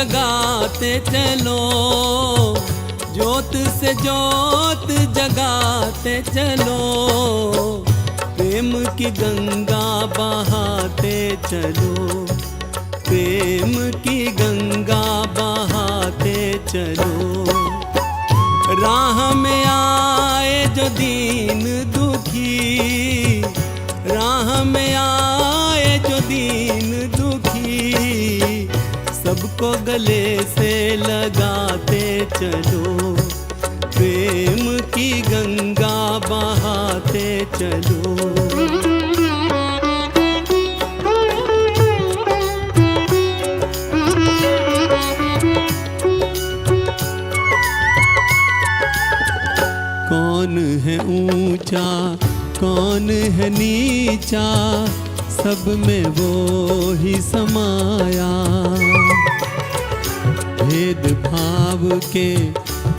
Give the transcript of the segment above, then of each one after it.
जोत जगाते चलो। ज्योत से जोत जगाते चलो। प्रेम की गंगा बहाते चलो। प्रेम की गंगा बहाते चलो। राह में आए जो दीन दुखी, राह में आए गले से लगाते चलो। प्रेम की गंगा बहाते चलो। कौन है ऊँचा, कौन है नीचा, सब में वो ही समाया। भेद भाव के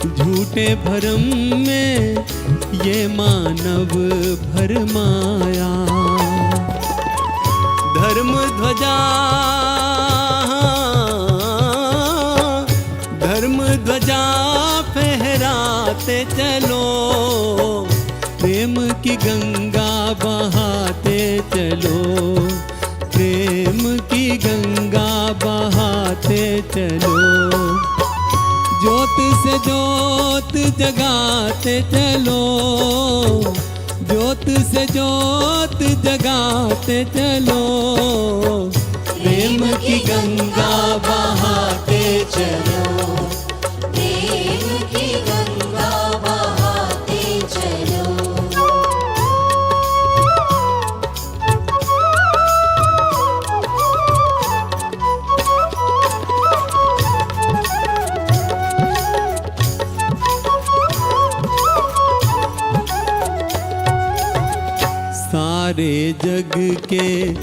झूठे भरम में ये मानव भरमाया धर्म ध्वजा धर्म ध्वजा फहराते चलो। प्रेम की गंगा बहाते चलो। प्रेम की गंगा बहाते चलो। जगाते चलो। ज्योत से ज्योत जगाते चलो। प्रेम की गंगा बहाते चलो। के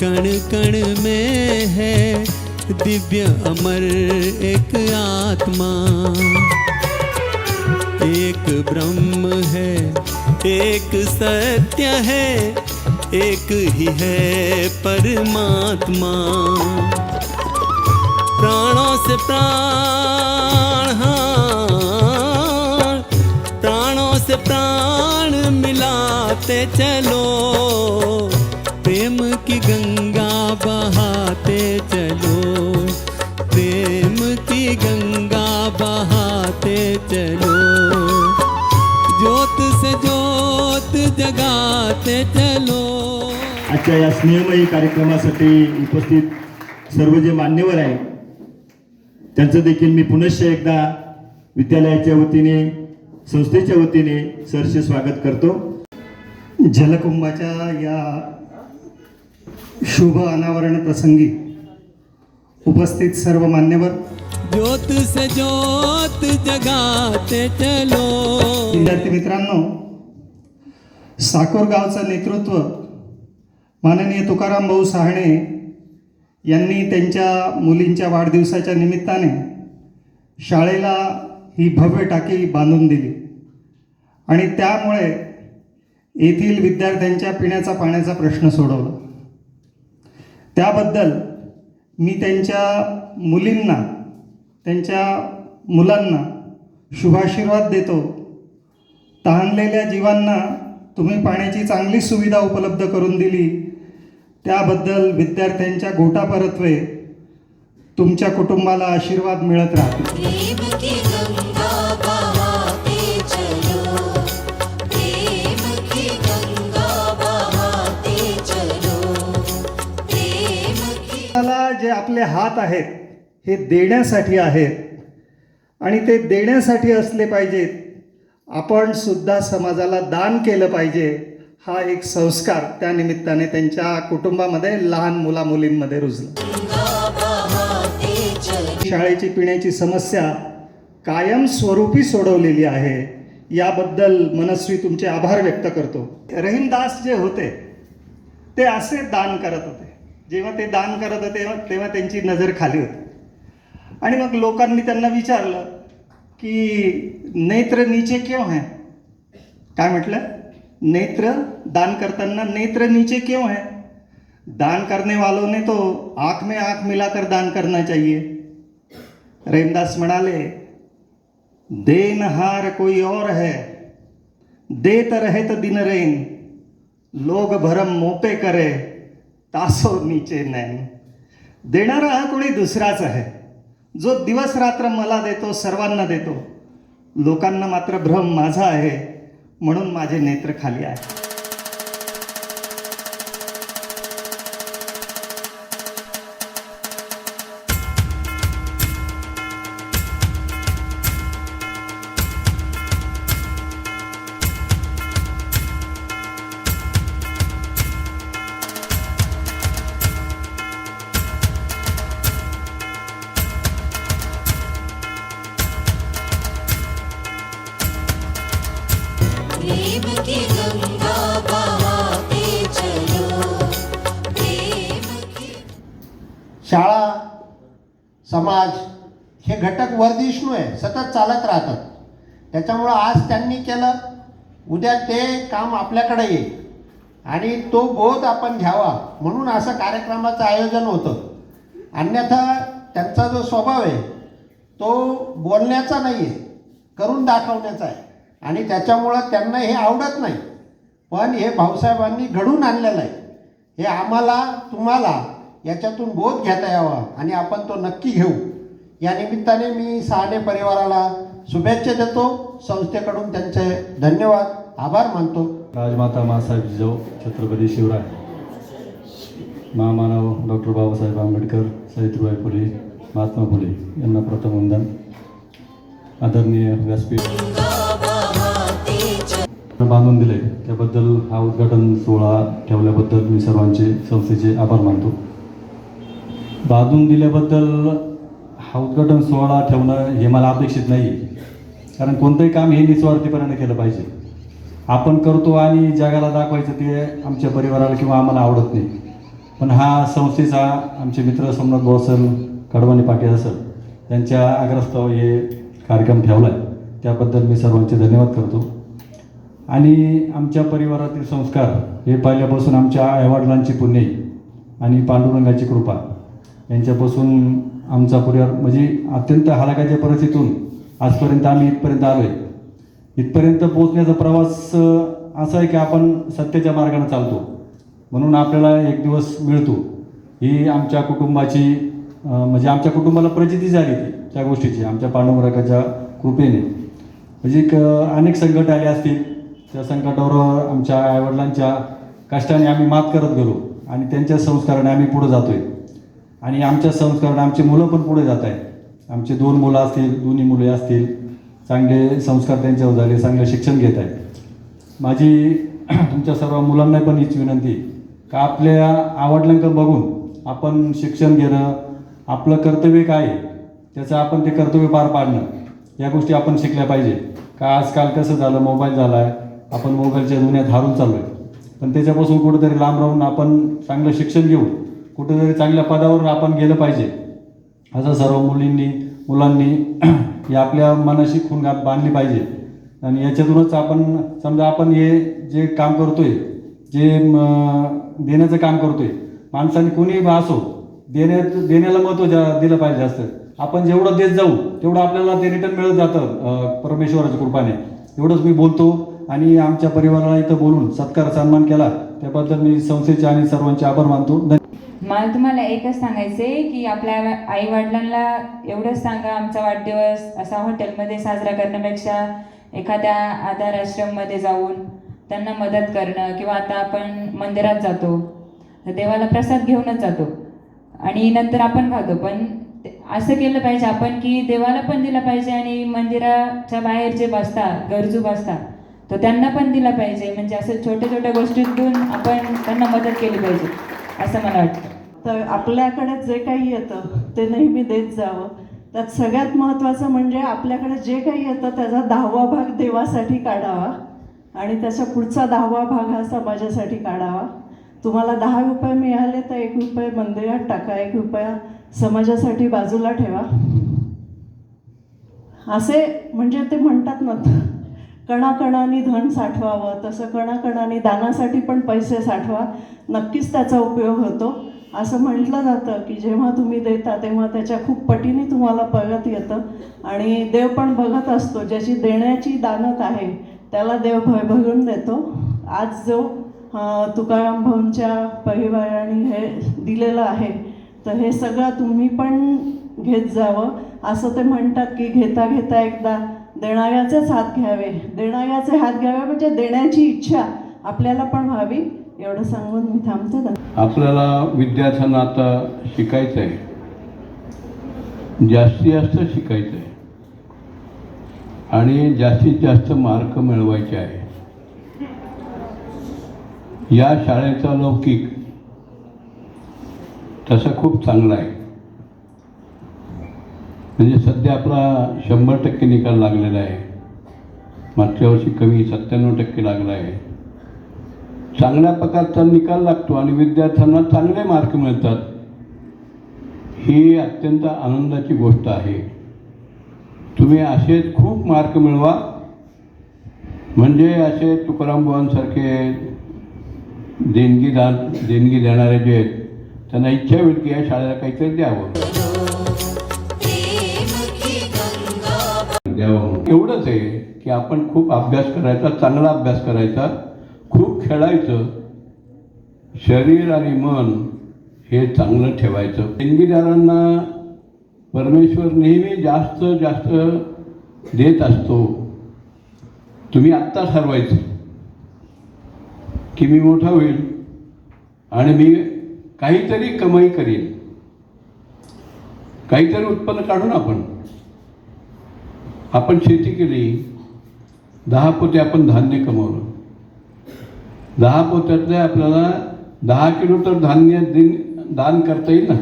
कण कण में है दिव्य अमर एक आत्मा। एक ब्रह्म है एक सत्य है एक ही है परमात्मा। प्राणों से प्राण हाँ, प्राणों से प्राण मिलाते चलो। प्रेम की गंगा बहाते चलो। प्रेम की गंगा बहाते चलो। ज्योत से ज्योत जगाते चलो। आजच्या या स्नेहमयी कार्यक्रमासाठी उपस्थित सर्व जे मान्यवर आहेत त्यांचं देखील मी पुनश्च एकदा विद्यालयाच्या वतीने संस्थेच्या वतीने सरसे स्वागत करतो. जलकुंभाच्या या शुभ अनावरण प्रसंगी उपस्थित सर्व मान्यवर. ज्योत से ज्योत जगाते चलो. विद्यार्थी मित्रांनो साकोर गावचं नेतृत्व माननीय तुकाराम भाऊ सहाणे यांनी त्यांच्या मुलींच्या वाढदिवसाच्या निमित्ताने शाळेला ही भव्य टाकी बांधून दिली. आणि त्यामुळे येथील विद्यार्थ्यांच्या पिण्याचा पाण्याचा प्रश्न सोडवला. त्याबद्दल मी त्यांच्या मुलींना त्यांच्या मुलांना शुभाशीर्वाद देतो. तहानलेल्या जीवांना तुम्ही पाण्याची चांगली सुविधा उपलब्ध करून दिली. त्याबद्दल विद्यार्थ्यांच्या गोटापरत्वे तुमच्या कुटुंबाला आशीर्वाद मिळत राहतो आपले हात आहेत हे देण्यासाठी आहेत. आणि ते देण्यासाठी असले पाहिजेत आपण सुद्धा समाजाला दान केलं पाहिजे हा एक संस्कार त्या निमित्ताने त्यांच्या कुटुंबामध्ये लहान मुला मुलींमध्ये रुजला. शाळेची पिण्याची समस्या कायमस्वरूपी सोडवलेली आहे याबद्दल मनस्वी तुमचे आभार व्यक्त करतो. रहीमदास जे होते ते असे दान करत होते. जेव्हा ते दान करत होते तेव्हा त्यांची नजर खाली होती. आणि मग लोकांनी त्यांना विचारलं की नेत्र नीचे क्यों है काय म्हटलं? नेत्र दान करताना नेत्र नीचे क्यों है दान करने वालों ने तो आँख में आँख मिलाकर दान करना चाहिए. रेमदास म्हणाले देनहार कोई और है देत रहे तो दिन रेन लोग भरम मोपे करे तासो नीचे नैन. देणारा हा कोणी दुसराच आहे. जो दिवस रात्र मला देतो सर्वांना देतो. लोकांना मात्र भ्रम माझा आहे म्हणून माझे नेत्र खाली आहे. शाळा समाज हे घटक वर्धिष्णू आहे सतत चालत राहतात. त्याच्यामुळं आज त्यांनी केलं उद्या ते काम आपल्याकडे येईल. आणि तो बोध आपण घ्यावा म्हणून असं कार्यक्रमाचं आयोजन होतं. अन्यथा त्यांचा जो स्वभाव आहे तो बोलण्याचा नाही आहे करून दाखवण्याचा आहे. आणि त्याच्यामुळं त्यांना हे आवडत नाही. पण हे भाऊसाहेबांनी घडून आणलेलं आहे. हे आम्हाला तुम्हाला याच्यातून बोध घेता यावा आणि आपण तो नक्की घेऊ. या निमित्ताने मी सहाने परिवाराला शुभेच्छा देतो. संस्थेकडून त्यांचे धन्यवाद. आभार मानतो. राजमाता मासाहेब जिजाऊ छत्रपती शिवराय महामानव डॉक्टर बाबासाहेब आंबेडकर सावित्रीबाई फुले महात्मा फुले यांना प्रथम वंदन. आदरणीय व्यासपीठ बांधून दिले. त्याबद्दल हा उद्घाटन सोहळा ठेवल्याबद्दल मी सर्वांचे संस्थेचे आभार मानतो. बांधून दिल्याबद्दल हा उद्घाटन सोहळा ठेवणं हे मला अपेक्षित नाही. कारण कोणतंही काम हे निस्वार्थीपणाने केलं पाहिजे. आपण करतो आणि जगाला दाखवायचं ते आमच्या परिवाराला किंवा आम्हाला आवडत नाही. पण हा संस्थेचा आमचे मित्र सोमनाथ भाऊ सर कडवाणी पाटील सर त्यांच्या आग्रस्ताव हे कार्यक्रम ठेवला आहे त्याबद्दल मी सर्वांचे धन्यवाद करतो. आणि आमच्या परिवारातील संस्कार हे पहिल्यापासून आमच्या आईवडिलांची पुण्य आणि पांडुरंगाची कृपा यांच्यापासून आमचा परिवार म्हणजे अत्यंत हलाखाच्या परिस्थितीतून आजपर्यंत आम्ही इथपर्यंत आलो आहे इथपर्यंत पोहोचण्याचा प्रवास असा आहे की आपण सत्याच्या मार्गाने चालतो. म्हणून आपल्याला एक दिवस मिळतो. ही आमच्या कुटुंबाची म्हणजे आमच्या कुटुंबाला प्रचिती झाली ती त्या गोष्टीची आमच्या पांडुमराकाच्या कृपेने. म्हणजे एक अनेक संकट आले असतील. त्या संकटावर आमच्या आईवडिलांच्या कष्टाने आम्ही मात करत गेलो आणि त्यांच्या संस्काराने आम्ही पुढे आहे आणि आमच्या संस्काराने आमची मुलं पण पुढे जात आहेत. आमचे दोन मुलं असतील दोन्ही मुले असतील चांगले संस्कार त्यांच्यावर झाले चांगलं शिक्षण घेत आहेत. माझी तुमच्या सर्व मुलांना पण हीच विनंती का आपल्या आवडल्यांकडे बघून आपण शिक्षण घेणं आपलं कर्तव्य काय आहे त्याचं आपण ते कर्तव्य पार पाडणं या गोष्टी आपण शिकल्या पाहिजे. का आजकाल कसं झालं मोबाईल झाला आहे आपण मोबाईलच्या दुनियात हारून चाललो आहे पण त्याच्यापासून कुठेतरी लांब राहून आपण चांगलं शिक्षण घेऊ. कुठेतरी चांगल्या पदावर आपण गेलं पाहिजे. असं सर्व मुलींनी मुलांनी या आपल्या मनाशी खुणगात बांधली पाहिजे. आणि याच्यातूनच आपण समजा आपण हे जे काम करतोय जे म, देण्याचं काम करतोय माणसाने कोणी असो देण्यात देण्याला महत्त्व जा दिलं पाहिजे जास्त. आपण जेवढं देत जाऊ तेवढं आपल्याला ते रिटर्न मिळत जातं परमेश्वराच्या कृपाने. एवढंच मी बोलतो आणि आमच्या परिवाराला इथं बोलून सत्कार सन्मान केला. त्याबद्दल मी संस्थेचे आणि सर्वांचे आभार मानतो. धन्यवाद मला तुम्हाला एकच सांगायचं आहे की आपल्या आई वडिलांना एवढंच सांगा आमचा वाढदिवस असा हॉटेलमध्ये साजरा करण्यापेक्षा एखाद्या आधार आश्रममध्ये जाऊन त्यांना मदत करणं किंवा आता आपण मंदिरात जातो तर देवाला प्रसाद घेऊनच जातो. आणि नंतर आपण खातो पण असं केलं पाहिजे आपण की देवाला पण दिलं पाहिजे आणि मंदिराच्या बाहेर जे बसतात गरजू बसतात तो त्यांना पण दिला पाहिजे. म्हणजे असं छोट्या छोट्या गोष्टीतून आपण त्यांना मदत केली पाहिजे. असं मला वाटतं. तर आपल्याकडे जे काही येतं ते नेहमी देत जावं. त्यात सगळ्यात महत्त्वाचं म्हणजे आपल्याकडे जे काही येतं त्याचा दहावा भाग देवासाठी काढावा. आणि त्याच्या पुढचा दहावा भाग हा समाजासाठी काढावा. तुम्हाला दहा रुपये मिळाले तर एक रुपये मंदिरात टाका एक रुपया समाजासाठी बाजूला ठेवा. असे म्हणजे ते म्हणतात ना कणाकणाने धन साठवावं तसं कणाकणाने दानासाठी पण पैसे साठवा. नक्कीच त्याचा उपयोग होतो. असं म्हटलं जातं की जेव्हा तुम्ही देता तेव्हा त्याच्या खूप पटीने तुम्हाला परत येतं. आणि देव पण बघत असतो ज्याची देण्याची दानत आहे त्याला देव भरभरून देतो. आज जो तुकाराम भाऊंच्या परिवाराने हे दिलेलं आहे तर हे सगळं तुम्ही पण घेत जावं. असं ते म्हणतात की घेता घेता एकदा देणाऱ्याचेच हात घ्यावे. देणाऱ्याचे हात घ्यावे म्हणजे देण्याची इच्छा आपल्याला पण व्हावी. एवढं सांगून मी थांबते आपल्याला विद्यार्थ्यांना आता शिकायचं आहे जास्तीत जास्त शिकायचं आहे आणि जास्तीत जास्त मार्क मिळवायचे आहे. या शाळेचा लौकिक तसा खूप चांगला आहे. म्हणजे सध्या आपला शंभर टक्के निकाल लागलेला आहे. मागच्या वर्षी कमी सत्त्याण्णव टक्के लागला आहे. चांगल्या प्रकारचा निकाल लागतो आणि विद्यार्थ्यांना चांगले मार्क मिळतात. ही अत्यंत आनंदाची गोष्ट आहे. तुम्ही असेच खूप मार्क मिळवा. म्हणजे असे तुकाराम बुवांसारखे देणगीदार देणगी देणारे जे आहेत त्यांना इच्छा होईल की या शाळेला काहीतरी द्यावं. द्यावं. एवढंच आहे की आपण खूप अभ्यास करायचा चांगला अभ्यास करायचा. खूप खेळायचं शरीर आणि मन हे चांगलं ठेवायचं. देणगीदारांना परमेश्वर नेहमी जास्त जास्त देत असतो. तुम्ही आत्ता ठरवायचं की मी मोठा होईल आणि मी काहीतरी कमाई करीन. काहीतरी उत्पन्न काढून आपण. आपण शेती केली दहा पोते आपण धान्य कमवलं. दहा पोत्यातले आपल्याला दहा किलो तर धान्य दिन दान करता येईल ना?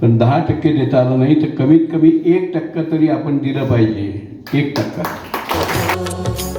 पण दहा टक्के देता आलं नाही तर कमीत कमी एक टक्का तरी आपण दिलं पाहिजे. एक टक्का.